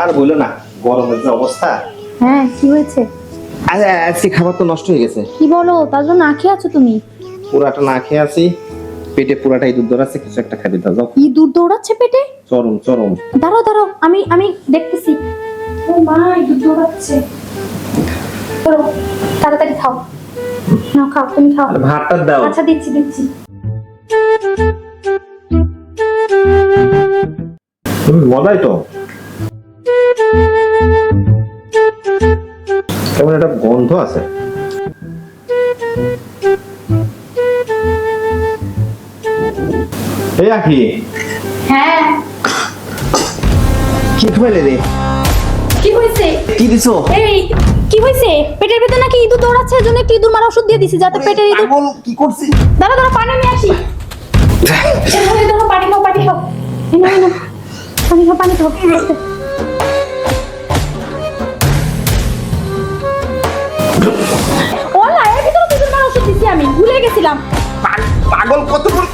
আর বলো না গরমের যে অবস্থা। হ্যাঁ কি হয়েছে? আজকে খাবার তো নষ্ট হয়ে গেছে। কি বলো তার জন্য না খেয়ে আছো তুমি? পুরাটা না খেয়ে আছি। পেটে পুরাটা ইঁদুর দৌড়াচ্ছে কিছু একটা খাবি দাও কি ইঁদুর দৌড়াচ্ছে পেটে? চরম চরম। দাঁড়াও দাঁড়াও আমি আমি দেখতেছি। ও মা ইঁদুর দৌড়াচ্ছে। তাড়াতাড়ি খাও। না খাও তুমি খাও। ভাতটা দাও। আচ্ছা দিচ্ছি দিচ্ছি। তুমি মজাই তো। কেমন একটা গন্ধ আছে। এই আখি। হ্যাঁ। কি খাইলে রে? কি দিছো? এই কি হয়েছে? পেটের ভেতর নাকি ইঁদুর দৌড়াচ্ছে এর জন্য একটু ইঁদুর মারা ওষুধ দিয়ে দিছি যাতে পেটের ইঁদুর কি করছি দাঁড়া দাঁড়া পানি নিয়ে আসি এভাবে ধরো পানি খাও পানি খাও এই নাও, এই নাও। পানি খাও পানি খাও আস্তে। ওলা এর ভিতরে ইঁদুর ওষুধ দিছি আমি ভুলে গেছিলাম। পাগল কত বড়